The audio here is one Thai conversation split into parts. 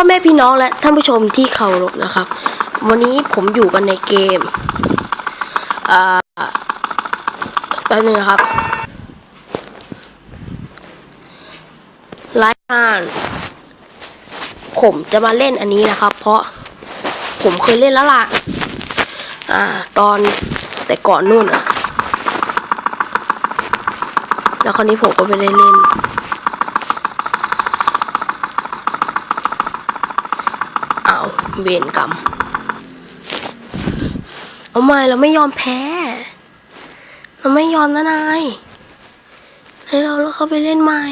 พ่อแม่พี่น้องและท่านผู้ชมที่เคารพนะครับ วันนี้ผมอยู่กันในเกมอแป๊บนึงนะครับรายงานผมจะมาเล่นอันนี้นะครับ เพราะผมเคยเล่นแล้วล่ะ อ่า ตอนแต่ก่อนนู่นอะแล้วคราวนี้ผมก็ไม่ได้เล่น อ้าว เวรกรรม เอาไม่เราไม่ยอมแพ้ เราไม่ยอมนะนายให้เราแล้วเขาไปเล่นใหม่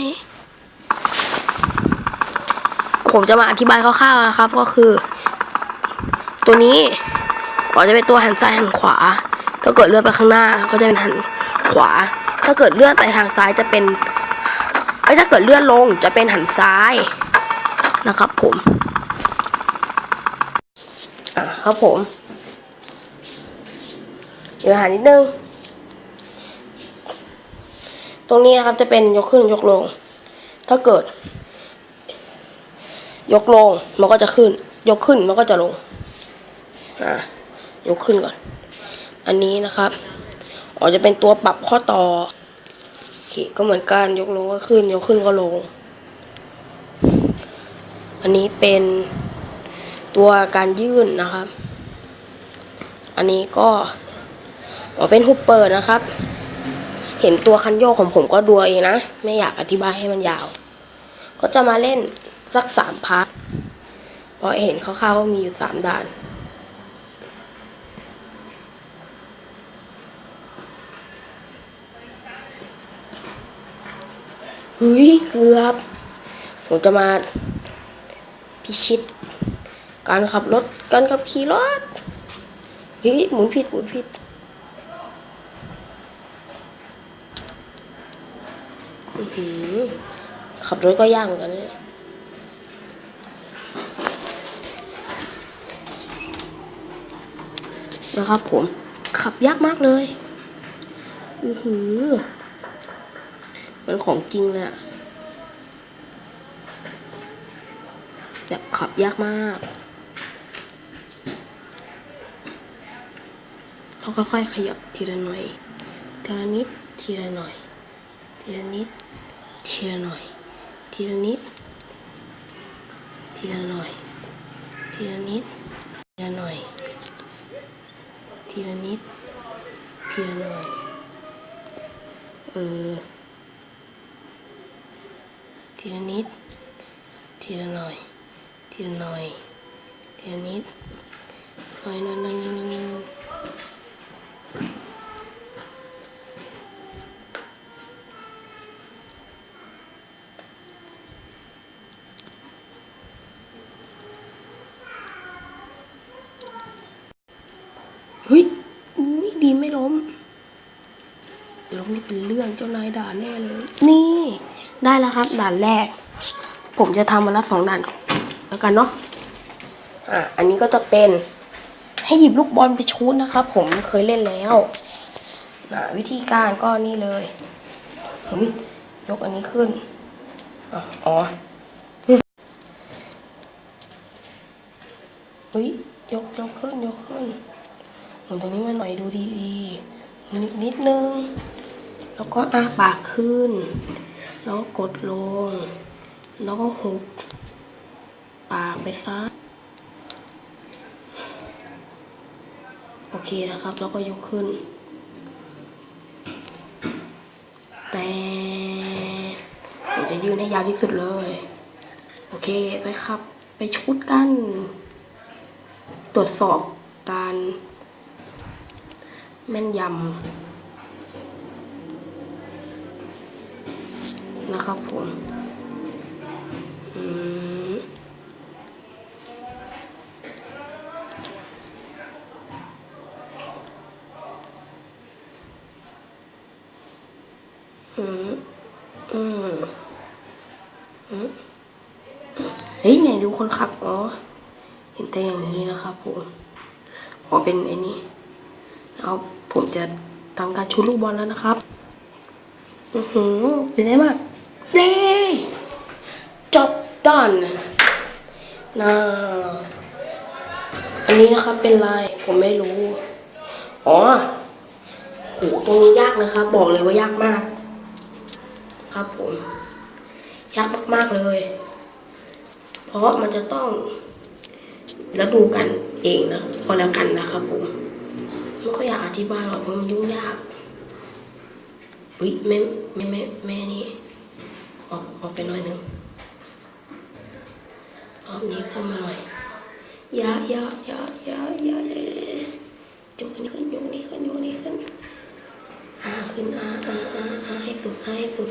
ผมจะมาอธิบายคร่าวๆนะครับ ก็คือ ตัวนี้มันจะเป็นตัวหันซ้ายหันขวา ถ้าเกิดเลื่อนไปข้างหน้าก็จะเป็นหันขวา ถ้าเกิดเลื่อนไปทางซ้ายจะเป็นเอ้ถ้าเกิดเลื่อนลงจะเป็นหันซ้ายนะครับผม ครับผมเดี๋ยวหานิดนึง ตรงนี้นะครับจะเป็นยกขึ้นยกลง ถ้าเกิด ยกลงมันก็จะขึ้น ยกขึ้นมันก็จะลงอะยกขึ้นก่อน อันนี้นะครับอ๋อจะเป็นตัวปรับข้อต่อโอเคก็เหมือนกันยกลงก็ขึ้น ยกขึ้นก็ลง อันนี้เป็น ตัวการยื่นนะครับ อันนี้ก็เป็นฮุปเปอร์นะครับ เห็นตัวคันโยกของผมก็ดูเองนะ ไม่อยากอธิบายให้มันยาว ก็จะมาเล่นสักสามพาร์ทเพราะเห็นคร่าวๆมีอยู่สามด่านเฮ้ยเกือบ ผมจะมาพิชิต การขับรถการขับขี่รถเฮ้ยหมุนผิดหมุนผิดขับรถก็ยากเหมือนกันเนี่ยนะครับผมขับยากมากเลย อือหือมันของจริงเลยอะแบบขับยากมากต้อง ค่อยๆ ขยับทีละหน่อยทีละนิดทีละหน่อยทีละนิดทีละหน่อยทีละนิดทีละหน่อยทีละนิดทีละหน่อยทีละนิดทีละหน่อยเออทีละนิดทีละหน่อยทีละหน่อยทีละนิดหน่อยหน่อยหน่อยหน่อย ล้มล้มนี่เป็นเรื่องเจ้านายด่าแน่เลย นี่ได้แล้วครับด่านแรก ผมจะทำมาละสองด่านแล้วกันเนาะอะอันนี้ก็จะเป็นให้หยิบลูกบอลไปชูดนะครับ ผมเคยเล่นแล้วนะวิธีการก็นี่เลยเฮ้ยกอันนี้ขึ้นอะอ๋อเฮ้ยเฮ้ยยกยกขึ้นยกขึ้น หมุนตรงนี้มาหน่อยดูดีๆนิดนิดนึง แล้วก็อ้าปากขึ้น แล้วกดลง แล้วก็หุบปากไปซะโอเคนะครับ แล้วก็ยกขึ้น แต่ผมจะยืนให้ยาวที่สุดเลย โอเคไปครับ ไปชุดกัน ตรวจสอบ แม่นยำนะครับผมอืมอืมอืมเฮ้ยไหนดูคนขับ อ๋อ เห็นแต่อย่างนี้นะครับผมอ๋อเป็นไอ้นี่เอา ผมจะทำการชูลูกบอลแล้วนะครับ อือหือเจ๋งมากเด้จบ done น่าอันนี้นะครับเป็นลายผมไม่รู้ อ๋อโหตรงนี้ยากนะครับ บอกเลยว่ายากมาก ครับผม ยากมากๆเลย เพราะมันจะต้องแล้วดูกันเองนะพอแล้วกันนะครับผม ไม่ก็อยอยากอธิบายหรอกเพราะมันยุ่งยากอุ้ยแม่แม่แม่แม่นี่ออกออกไปหน่อยหนึงรอบนี้ก็มาหน่อยยาอยาอยาอยาอยาอยายกนี้ขึ้นยกนี้ขึ้นยกนี้ขึ้นอ่าขึ้นอ่าอ่าอ่าอ่าให้สุดให้สุด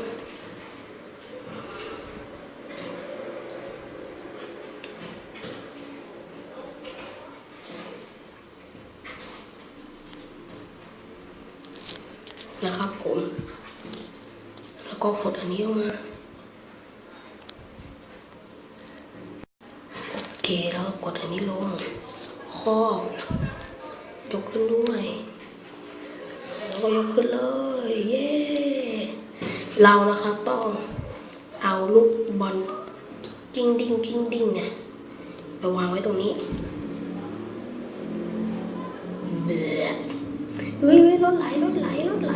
นะครับผม แล้วก็กดอันนี้ออกมาโอเคแล้วกดอันนี้ลงครอบยกขึ้นด้วย แล้วก็ยกขึ้นเลย เย้เรานะครับต้องเอาลูกบอลจิ้งดิ้งจิ้งดิ้งเนี่ยไปวางไว้ตรงนี้ เบือด เฮ้ยเฮ้ยรถไหลรถไหลรถไหล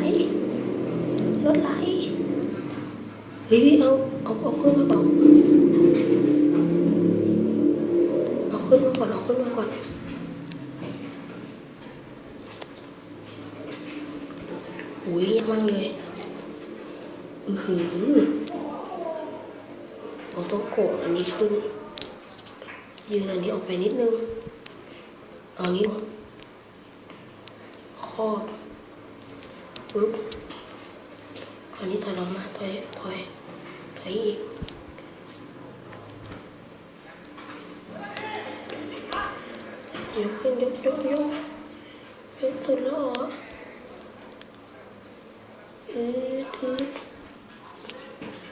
รถไหลเฮ้ยเอาเอาเอาขึ้นมาก่อนเอาขึ้นมาก่อนเอาขึ้นมาก่อนอุ้ยยากมากเลยอือหือเราต้องโกงอันนี้ขึ้นยืนอันนี้ออกไปนิดนึงเอาอัน พ่อปึ๊บอันนี้ถอยลงมาถอยถอยถอยอีก ยกขึ้นยกยกยกยกสุดแล้วเหรอเออถือ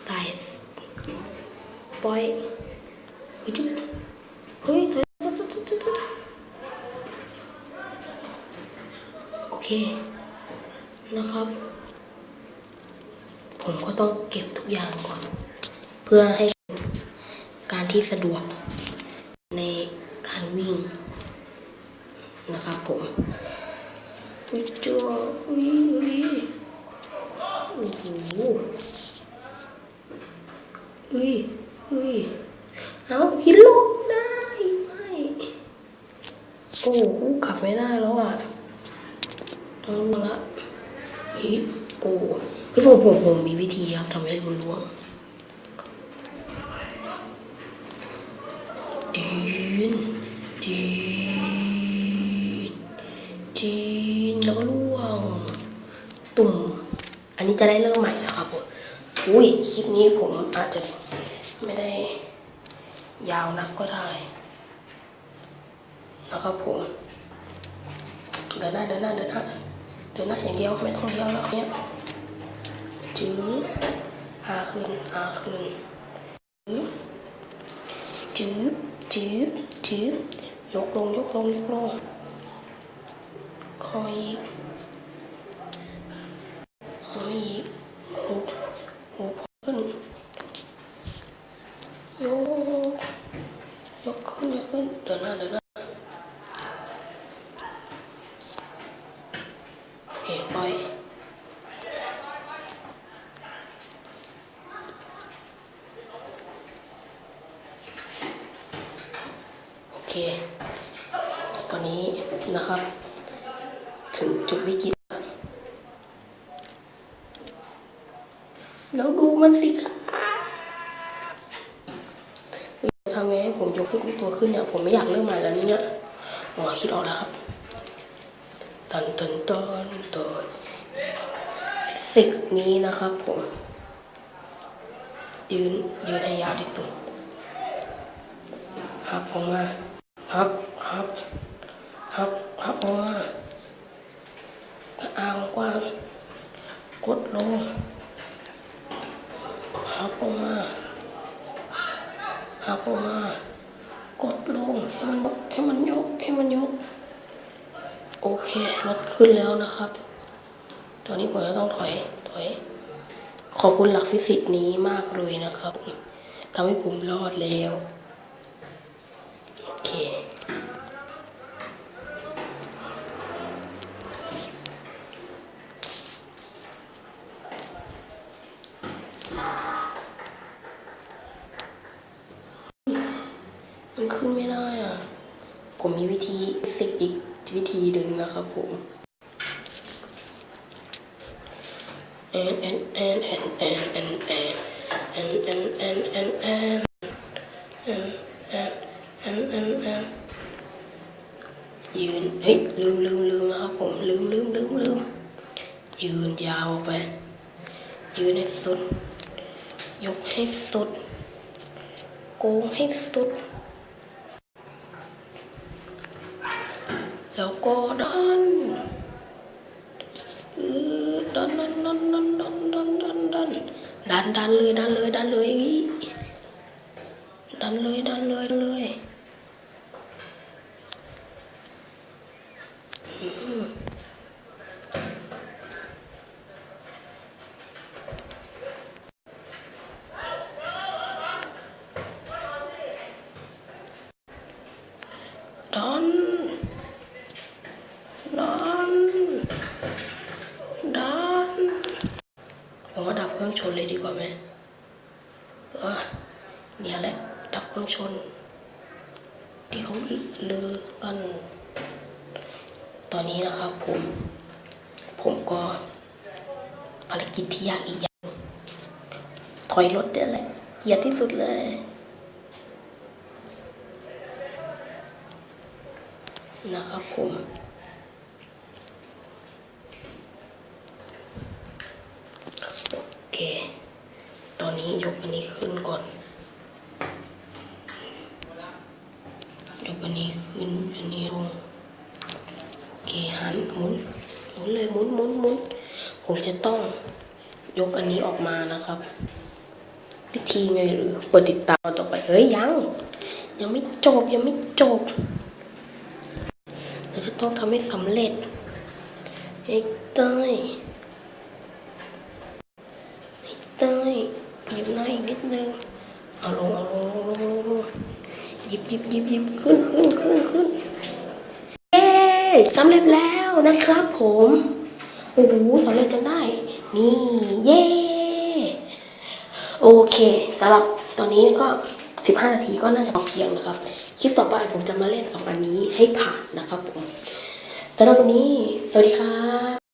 ตายปล่อยเฮ้ยเฮ้ยถอยถอยถอยถอยถอยถอย โอ เคนะครับ ผมก็ต้องเก็บทุกอย่างก่อน เพื่อให้การที่สะดวกในการวิ่งนะครับผมอุ้ยจัวอุ้ยอุ้ยโอ้โหอุ้ยอุ้ยเอาคิดลูกได้ไหมโอ้โหกลับไม่ได้แล้วอะ รู้ละอีโอ้พี่ผมผมผมมีวิธีครับทำให้รู้ล่วงจีนจีนจีนแล้วก็ล่วงตุ่มอันนี้จะได้เริ่มใหม่แล้วครับผมอุ้ยคลิปนี้ผมอาจจะไม่ได้ยาวนักก็ได้นะครับผมเดินหน้าเดินหน้าเดินหน้า เดินหน้าอย่างเดียวไม่ต้องเดียวแล้วเนี่ยจื้ออาขึ้นอาขึ้นจื้อจื้อจื้อยกลงยกลงยกลงคอยอีกคอยอีกหุบหุบขึ้นยกยกขึ้นยกขึ้นเดินหน้าเดินหน้า โอเคปล่อยโอเค ตอนนี้นะครับ ถึงจุดวิกฤตแล้วล้วดูมันสิครับทำไงให้ผมยกขึ้นตัวขึ้นเนี่ย ผมไม่อยากเริ่มใหม่แล้วเนี่ยอ๋อคิดออกแล้วครับตันตันตันตันสิกนี้นะครับผม ยืนยืนให้ยาวที่สุดหักออกมา หักหักหักหักออกมาอางกว้างกดลงหักออกมาหักออกมากดลงให้มันยกให้มันยกให้มันยก โอเครถขึ้นแล้วนะครับ ตอนนี้ผมจะต้องถอยถอย ขอบคุณหลักฟิสิกส์นี้มากเลยนะครับทำให้ผมรอดแล้ว ขึ้นไม่ได้อะ ผมมีวิธีสิกอีกวิธีหนึ่งนะครับผมแอนแอนแอนแอนแอนแอนแอนแอนแอนแอนแอนแอนแอนแอนแอนแอนแอนยืนเฮ้ยลืมลืมลืมนะครับผมลืมลืมลืมลืมยืนยาวออกไป ยืนให้สุด ยกให้สุด โกงให้สุด đan đan lưới đan lưới đan lưới เออเนี่ยแหละดับเครื่องชน ที่เขาลือกัน ตอนนี้นะครับผม ผมก็ภารกิจที่ยากอีกอย่าง ถอยรถเนี่ยแหละ เกียดที่สุดเลยนะครับผม โอเค ตอนนี้ย กอันนี้ขึ้นก่อน ยกอันนี้ขึ้น อันนี้ลงโอเคหันหมุนหมุนเลยหมุนหมุนหมุนผมจะต้องยกอันนี้ออกมานะครับวิธีไงหรือเปิดติดตามต่อไปเอ้ยยัง ยังไม่จบยังไม่จบเราจะต้องทำให้สำเร็จไอ้เต้ยเต้ย หยิบหน้าอีกนิดนึงเอาลงเอาลงลงลงลงหยิบหยิบหยิบหยิบขึ้นขึ้นขึ้นขึ้นเย้สำเร็จแล้วนะครับผมโอ้โหสำเร็จจนได้ นี่เย้โอเคสำหรับตอนนี้ก็ 15 นาทีก็น่าจะพอเพียงนะครับคลิปต่อไปผมจะมาเล่นสองอันนี้ให้ผ่านนะครับผมสำหรับวันนี้ สวัสดีครับ